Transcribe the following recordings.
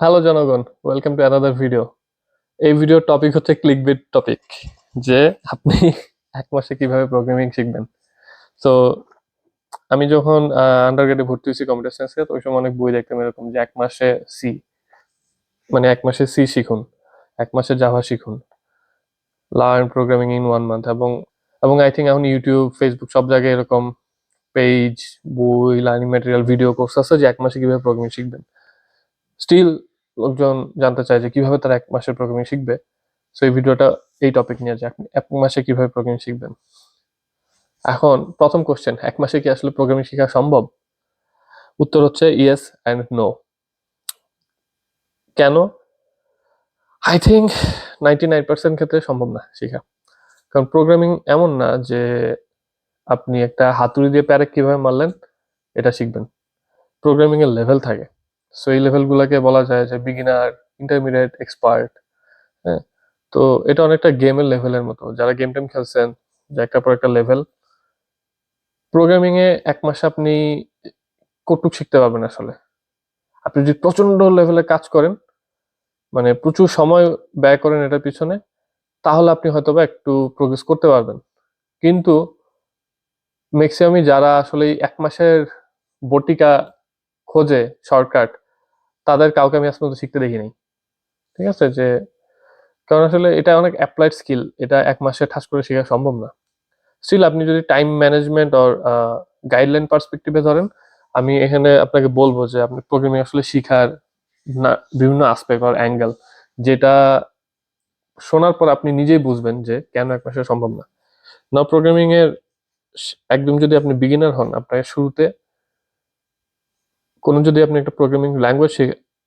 Hello জনগণ. Welcome to another video এই ভিডিওর টপিক হচ্ছে ক্লিকবিট টপিক যে আপনি এক মাসে কীভাবে প্রোগ্রামিং শিখবেন। তো আমি যখন আন্ডারগ্রেডে ভর্তি হয়েছি কম্পিউটার সায়েন্সে ওই সময় অনেক বই দেখতাম এরকম যে এক মাসে সি মানে এক মাসে সি শিখুন, এক মাসে জাভা শিখুন। Learn programming in one month এবং এবং আই থিঙ্ক এখন ইউটিউব ফেসবুক সব জায়গায় এরকম পেজ বই লার্নিং ম্যাটেরিয়াল ভিডিও কোর্স আছে যে এক মাসে কীভাবে প্রোগ্রামিং শিখবেন। স্টিল লোকজন জানতে চায় যে কীভাবে তারা এক মাসের প্রোগ্রামিং শিখবে। সো এই ভিডিওটা এই টপিক নিয়ে যে এক মাসে কীভাবে প্রোগ্রামিং শিখবেন। এখন প্রথম কোশ্চেন এক মাসে কি আসলে প্রোগ্রামিং শেখা সম্ভব? উত্তর হচ্ছে ইয়েস অ্যান্ড নো কেন? I think ninety nine percent ক্ষেত্রে সম্ভব না শেখা। কারণ প্রোগ্রামিং এমন না যে আপনি একটা হাতুড়ি দিয়ে প্যারেক কীভাবে মারলেন, এটা শিখবেন। প্রোগ্রামিং এর লেভেল থাকে। সো এই লেভেলগুলোকে বলা যায় যে বিগিনার ইন্টারমিডিয়েট এক্সপার্ট হ্যাঁ? তো এটা অনেকটা গেমের লেভেলের মতো। যারা গেম টেম খেলছেন, যে একটা পর একটা লেভেল প্রোগ্রামিংয়ে এক মাসে আপনি কটুক শিখতে পারবেন আসলে। আপনি যদি প্রচণ্ড লেভেলে কাজ করেন মানে প্রচুর সময় ব্যয় করেন এটার পিছনে, তাহলে আপনি হয়তোবা একটু প্রোগ্রেস করতে পারবেন। কিন্তু ম্যাক্সিমামই যারা আসলে এক মাসের বটিকা খোঁজে শর্টকাট তাদের কাউকে আমি আজ পর্যন্ত শিখতে দেখি নাই ঠিক আছে? যে, কারণ আসলে এটা অনেক অ্যাপ্লাইড স্কিল এটা এক মাসে ঠাস করে শেখা সম্ভব না। স্টিল আপনি যদি টাইম ম্যানেজমেন্ট অর গাইডলাইন পার্সপেক্টিভে ধরেন, আমি এখানে আপনাকে বলব যে, আপনি প্রোগ্রামিং আসলে শিখার না, বিভিন্ন আসপেক্ট অর অ্যাঙ্গেল যেটা শোনার পর আপনি নিজেই বুঝবেন যে, কেন এক মাসে সম্ভব না। না প্রোগ্রামিং এর একদম যদি আপনি বিগিনার হন, আপনাকে শুরুতে কোনো যদি আপনি একটা প্রোগ্রামিং ল্যাঙ্গুয়েজ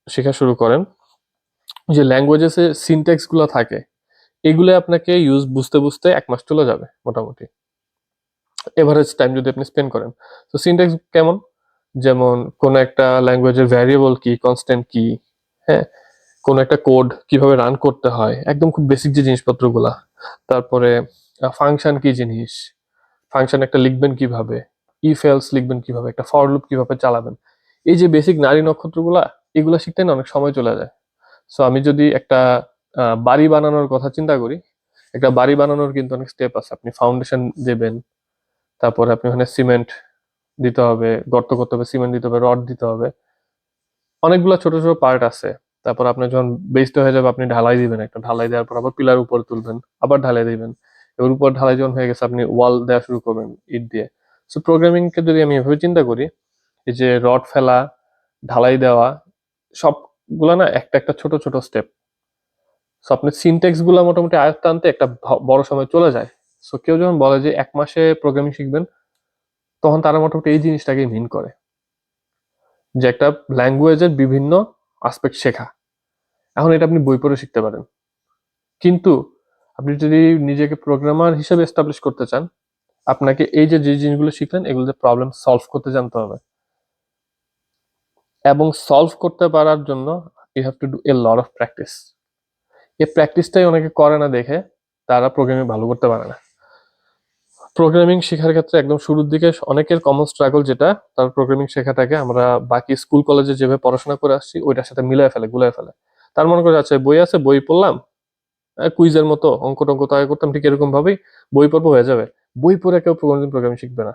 শেখা শুরু করেন, যে ল্যাঙ্গুয়েজেসে সিনটেক্সগুলো থাকে, এগুলো আপনাকে ইউজ বুঝতে বুঝতে এক মাস চলে যাবে মোটামুটি। এভারেজ টাইম যদি আপনি স্পেন্ড করেন। তো সিনটেক্স কেমন? যেমন কোন একটা ল্যাঙ্গুয়েজের ভ্যারিয়েবল কি কনস্ট্যান্ট কি হ্যাঁ? কোন একটা কোড কীভাবে রান করতে হয়, একদম খুব বেসিক যে জিনিসপত্রগুলা। তারপরে ফাংশন কি জিনিস ফাংশন একটা লিখবেন কীভাবে ইফ এলস লিখবেন কীভাবে, একটা ফর লুপ কীভাবে চালাবেন। এই যে বেসিক নারী নক্ষত্রগুলা, এগুলো শিখতে না অনেক সময় চলে যায়। সো আমি যদি একটা বাড়ি বানানোর কথা চিন্তা করি, একটা বাড়ি বানানোর কিন্তু অনেক স্টেপ আছে। আপনি ফাউন্ডেশন দেবেন, তারপরে আপনি ওখানে সিমেন্ট দিতে হবে, গর্ত করতে হবে সিমেন্ট দিতে হবে রড দিতে হবে। অনেকগুলো ছোট ছোট পার্ট আছে। তারপর আপনি যখন বেস্ট হয়ে যাবে, আপনি ঢালাই দিবেন একটা। ঢালাই দেওয়ার পর আবার পিলার উপরে তুলবেন, আবার ঢালাই দিবেন। এর উপর ঢালাই যখন হয়ে গেছে, আপনি ওয়াল দেওয়া শুরু করবেন, ইট দিয়ে। সো প্রোগ্রামিংকে যদি আমি এভাবে চিন্তা করি এই যে রড ফেলা, ঢালাই দেওয়া, সবগুলো না একটা একটা ছোট ছোট স্টেপ সো আপনার সিনটেক্সগুলো মোটামুটি আয়ত্ত আনতে একটা বড় সময় চলে যায়। সো কেউ যখন বলে যে এক মাসে প্রোগ্রামিং শিখবেন, তখন তারা মোটামুটি এই জিনিসটাকে মিন করে। যে একটা ল্যাঙ্গুয়েজের বিভিন্ন আসপেক্ট শেখা। এখন এটা আপনি বই পড়ে শিখতে পারেন। কিন্তু আপনি যদি নিজেকে প্রোগ্রামার হিসেবে এস্টাবলিশ করতে চান, আপনাকে এই যে যে জিনিসগুলো শিখলেন এগুলোতে প্রবলেম সলভ করতে জানতে হবে। এবং সলভ করতে পারার জন্য you have to do a lot of practice এই প্র্যাকটিসটাই অনেকে করে না দেখে, তারা প্রোগ্রামিং ভালো করতে পারে না। প্রোগ্রামিং শেখার ক্ষেত্রে একদম শুরুর দিকে অনেকের কমন স্ট্রাগল যেটা, তার প্রোগ্রামিং শেখাটাকে আমরা বাকি স্কুল কলেজে যেভাবে পড়াশোনা করে আসছি, ওইটার সাথে মিলাই ফেলে গুলাই ফেলে। তার মনে করে আছে বই আছে, বই পড়লাম কুইজের মতো অঙ্ক টঙ্ক তো করতাম, ঠিক এরকম ভাবেই বই পড়ব, হয়ে যাবে। বই পড়ে কেউ প্রোগ্রামিং শিখবে না।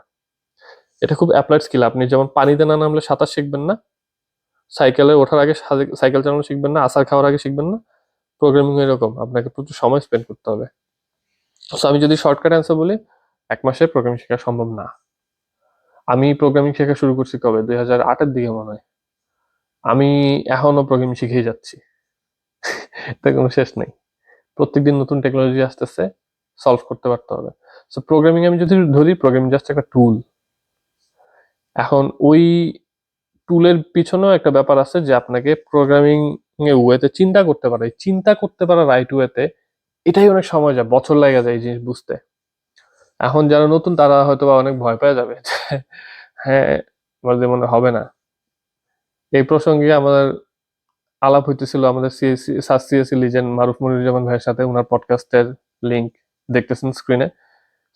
এটা খুব অ্যাপ্লাইড স্কিল আপনি যেমন পানিতে না নামলে সাঁতার শিখবেন না সাইকেলে ওঠার আগে সাইকেল চালানো শিখবেন না আসার খাওয়ার আগে শিখবেন না। প্রোগ্রামিং এরকম, আপনাকে প্রচুর সময় স্পেন্ড করতে হবে। সো আমি যদি শর্টকাট অ্যান্সার বলি, এক মাসে প্রোগ্রামিং শেখা সম্ভব না। আমি প্রোগ্রামিং শেখা শুরু করছি কবে? দুই হাজার আটের দিকে মনে হয়। আমি এখনও প্রোগ্রামিং শিখেই যাচ্ছি। তার কোনো শেষ নেই। প্রত্যেকদিন নতুন টেকনোলজি আসতেছে সলভ করতে পারতে হবে। সো প্রোগ্রামিং আমি যদি ধরি প্রোগ্রামিং জাস্ট একটা টুল এখন ওই টুলের পিছনেও একটা ব্যাপার আছে যে আপনাকে প্রোগ্রামিং ওয়েতে চিন্তা করতে পারে। চিন্তা করতে পারা রাইট ওয়েতে এটাই অনেক সময় যায়, বছর লাগে যায় এই জিনিস বুঝতে। এখন যারা নতুন তারা হয়তো বা অনেক ভয় পেয়ে যাবে হ্যাঁ আমার যেমন হবে না। এই প্রসঙ্গে আমাদের আলাপ হইতেছিল আমাদের সিএসসি সাস সিএসসি লিজেন্ড মারুফ মনিরুজ্জামান ভাইয়ের সাথে ওনার পডকাস্টের লিঙ্ক দেখতেছেন স্ক্রিনে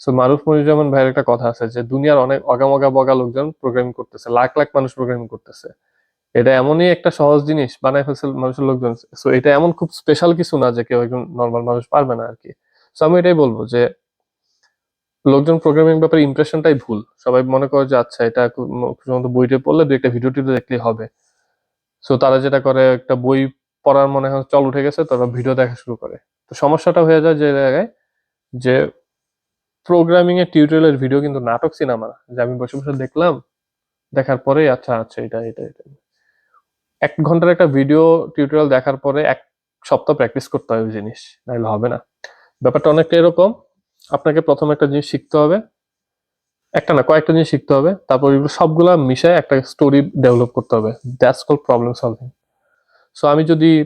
সো মারুফ মনিরুজ্জামান ভাইয়ের একটা কথা আছে যে, দুনিয়ার অনেক অগামগা বগা লোকজন প্রোগ্রামিং করতেছে, লাখ লাখ মানুষ প্রোগ্রামিং করতেছে। এটা এমনই একটা সহজ জিনিস, বানায় ফেলছে মানুষের লোকজন। সো এটা এমন খুব স্পেশাল কিছু না যে, কেউ একজন নর্মাল মানুষ পারবে না আর কি সো আমি এটাই বলব যে, লোকজন প্রোগ্রামিং ব্যাপারে ইমপ্রেশনটাই ভুল। সবাই মনে করে যে আচ্ছা এটা শুধুমাত্র বইটা পড়লে দু একটা ভিডিও টিডিও দেখলেই হবে। সো তারা যেটা করে, একটা বই পড়ার মনে হয় চল উঠে গেছে তারা ভিডিও দেখা শুরু করে। তো সমস্যাটা হয়ে যায় যে জায়গায় যে প্রোগ্রামিং এর টিউটোরিয়ালের ভিডিও কিন্তু নাটক সিনেমা না যে আমি বসে বসে দেখলাম, দেখার পরে আচ্ছা আচ্ছা এটা এটা এটা। এক ঘণ্টার একটা ভিডিও টিউটোরিয়াল দেখার পরে এক সপ্তাহ প্র্যাকটিস করতে হবে জিনিস, নাহলে হবে না। ব্যাপারটা অনেকটা এরকম, আপনাকে প্রথম একটা জিনিস শিখতে হবে, একটা না, কয়েকটা জিনিস শিখতে হবে, তারপর সবগুলা মিশায় একটা স্টোরি ডেভেলপ করতে হবে that's call problem solving so আমি যদি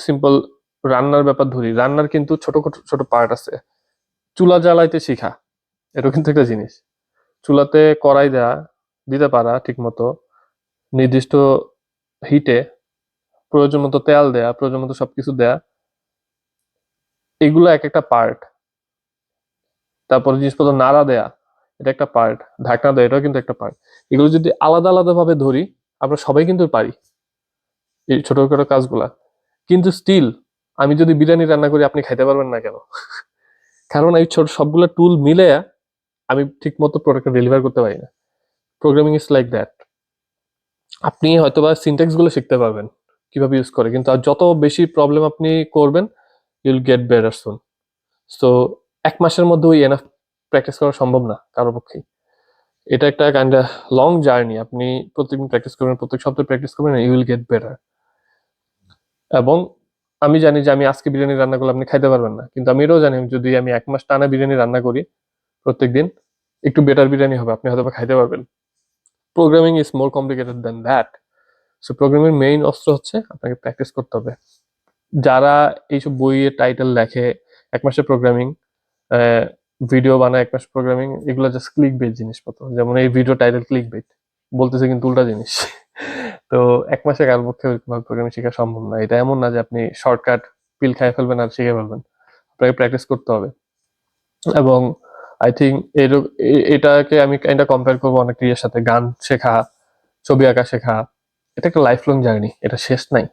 সিম্পল রান্নার ব্যাপার ধরি, রান্নার কিন্তু ছোট- ছোট পার্ট আছে। চুলা জ্বালাইতে শিখা। এটা কিন্তু একটা জিনিস। চুলাতে কড়াই দেয়া, দিতে পারা ঠিক মতো নির্দিষ্ট হিটে প্রয়োজন মতো তেল দেয়া, প্রয়োজন মতো সবকিছু দেয়া। এগুলো এক একটা পার্ট তারপরে জিনিসপত্র নাড়া দেয়া, এটা একটা পার্ট ঢাকনা দেয়া, এটাও কিন্তু একটা পার্ট এগুলো যদি আলাদা আলাদা ভাবে ধরি, আমরা সবাই কিন্তু পারি এই ছোটখাটো কাজগুলা। কিন্তু স্টিল আমি যদি বিরিয়ানি রান্না করি, আপনি খাইতে পারবেন না কেন? কারণ এই ছোট সবগুলো টুল মিলে আমি ঠিক মতো প্রোডাক্টটা ডেলিভার করতে পারি না। প্রোগ্রামিং ইজ লাইক দ্যাট আপনি হয়তোবা সিনটেক্সগুলো শিখতে পারবেন, কীভাবে ইউজ করে, কিন্তু আর যত বেশি প্রবলেম আপনি করবেন you'll get better soon so এক মাসের মধ্যে ওই এনাফ প্র্যাকটিস করা সম্ভব না কারোর পক্ষেই। এটা একটা কাইন্ড লং জার্নি আপনি প্রত্যেকদিন প্র্যাকটিস করবেন, প্রত্যেক সপ্তাহে প্র্যাকটিস করবেন ইউ উইল গেট বেটার এবং আমি জানি যে আমি আজকে বিরিয়ানি রান্না করলে আপনি খাইতে পারবেন না, কিন্তু আমি এটাও জানি যদি আমি এক মাস টানা বিরিয়ানি রান্না করি, প্রত্যেকদিন একটু বেটার বিরিয়ানি হবে, আপনি হয়তো খাইতে পারবেন। Programming is more complicated than that so programming main অস্ত্র হচ্ছে আপনাকে প্র্যাকটিস করতে হবে। যারা এইসব বইয়ের টাইটেল লেখে, এক মাসে প্রোগ্রামিং ভিডিও বানায় এক মাস প্রোগ্রামিং এগুলো জাস্ট ক্লিক বেট জিনিসপত্র। যেমন এই ভিডিও টাইটেল ক্লিক বেট বলতেছে কিন্তু উল্টা জিনিস। তো এক মাসে কার পক্ষে প্রোগ্রামিং শেখা সম্ভব না। এটা এমন না যে আপনি শর্টকাট পিল খাই ফেলবেন আর শিখে ফেলবেন। আপনাকে প্র্যাকটিস করতে হবে। এবং আই থিঙ্ক এটাকে আমি এটা কম্পেয়ার করব অনেক ইয়ের সাথে। গান শেখা, ছবি আঁকা শেখা, এটা একটা লাইফ লং জার্নি এটা শেষ নাই।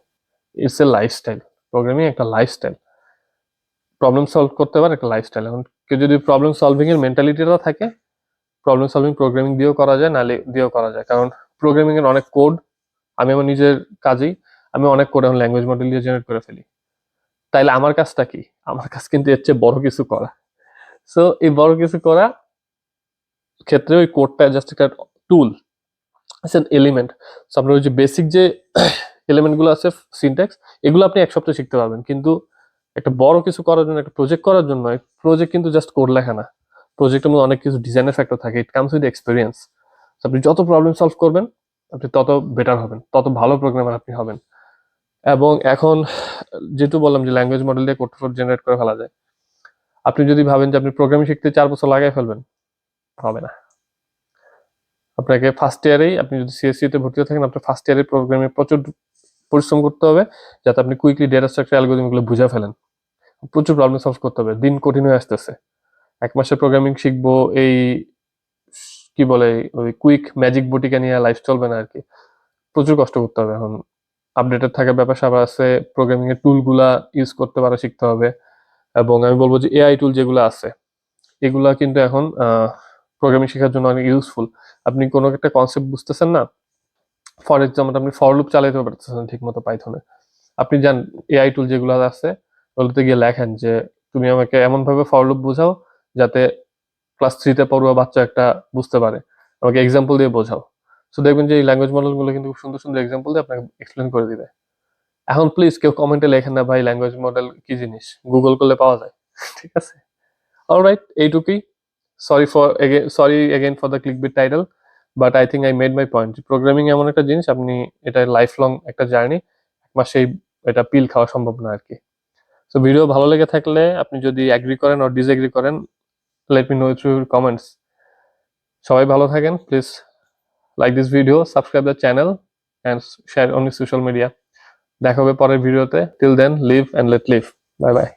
ইটস এ লাইফস্টাইল প্রোগ্রামিং একটা লাইফস্টাইল প্রবলেম সলভ করতে পারে একটা লাইফস্টাইল এখন কেউ যদি প্রবলেম সলভিং এর মেন্টালিটিটা থাকে প্রবলেম সলভিং প্রোগ্রামিং দিয়েও করা যায় নালে দিয়েও করা যায়। কারণ প্রোগ্রামিং এর অনেক কোড আমি আমার নিজের কাজেই আমি অনেক এখন ল্যাঙ্গুয়েজ মডেল দিয়ে জেনারেট করে ফেলি। তাইলে আমার কাজটা কি? আমার কাজ কিন্তু এর চেয়ে বড় কিছু করা। সো এই বড় কিছু করা ক্ষেত্রে ওই কোডটা জাস্ট একটা টুল এলিমেন্ট সো আপনার ওই যে বেসিক যে এলিমেন্টগুলো আছে সিনট্যাক্স এগুলো আপনি এক সপ্তাহে শিখতে পারবেন। কিন্তু একটা বড় কিছু করার জন্য, একটা প্রজেক্ট করার জন্য প্রজেক্ট কিন্তু জাস্ট কোড লেখা না। প্রজেক্টের মধ্যে অনেক কিছু ডিজাইনের ফ্যাক্টর থাকে ইট কামস উইথ এক্সপিরিয়েন্স আপনি যত প্রবলেম সলভ করবেন আপনি তত বেটার হবেন, তত ভালো প্রোগ্রামার আপনি হবেন। এবং এখন, যেহেতু বললাম যে ল্যাঙ্গুয়েজ মডেল দিয়ে কোড জেনারেট করে ফেলা যায়, আপনি যদি ভাবেন যে আপনি প্রোগ্রামিং শিখতে চার বছর লাগাই ফেলবেন, হবে না। আপনাকে ফার্স্ট ইয়ারেই আপনি যদি সিএসসি তে ভর্তি হয়ে থাকেন, আপনার ফার্স্ট ইয়ারে প্রোগ্রামে প্রচুর পরিশ্রম করতে হবে, যাতে আপনি কুইকলি ডেটা স্ট্রাকচার অ্যালগোরিদমগুলো বুঝে ফেলেন। প্রচুর প্রবলেম সলভ করতে হবে, দিন কঠিন হয়ে আসতেছে। এক মাসে প্রোগ্রামিং শিখব, এই কি বলে, ওই কুইক ম্যাজিক বটিকা নিয়ে লাইফ চলবে না আর কি প্রচুর কষ্ট করতে হবে এখন। আপডেটেড থাকার ব্যাপার স্যাপার আছে প্রোগ্রামিং এর টুলগুলা ইউজ করতে পারা শিখতে হবে। এবং আমি বলব যে এআই টুল যেগুলো আছে, এগুলা কিন্তু এখন প্রোগ্রামিং শেখার জন্য অনেক ইউজফুল আপনি কোনো একটা কনসেপ্ট বুঝতেছেন না ফর এক্সাম্পল আপনি ফর লুপ চালাইতে পারতেছেন ঠিক মতো পাইথনে। আপনি জান এআই টুল যেগুলো আছে, ওগুলোতে গিয়ে লেখেন যে, তুমি আমাকে এমন ভাবে ফর লুপ বোঝাও যাতে ক্লাস থ্রিতে পড়ুয়া বাচ্চা একটা বুঝতে পারে। আমাকে এক্সাম্পল দিয়ে বোঝাও। সো দেখবেন যে এই ল্যাঙ্গুয়েজ মডেলগুলো কিন্তু খুব সুন্দর সুন্দর এক্সাম্পল দিয়ে আপনাকে এক্সপ্লেন করে দিবে। এখন প্লিজ কেউ কমেন্টে লেখেন না, ভাই ল্যাঙ্গুয়েজ মডেল কি জিনিস? গুগল করলে পাওয়া যায়। ঠিক আছে? অলরাইট এইটুকুই। Sorry for sorry again for the clickbait title but I think I made my point programming এমন একটা জিনিস, আপনি এটা লাইফ লং একটা জার্নি এক মাসেই এটা পিল খাওয়া সম্ভব না আর কি সো ভিডিও ভালো লেগে থাকলে আপনি যদি অ্যাগ্রি করেন অর ডিসএগ্রি করেন let me know through comments সবাই ভালো থাকেন please like this video subscribe the channel and share on social media দেখা হবে পরের ভিডিওতে till then live and let live bye bye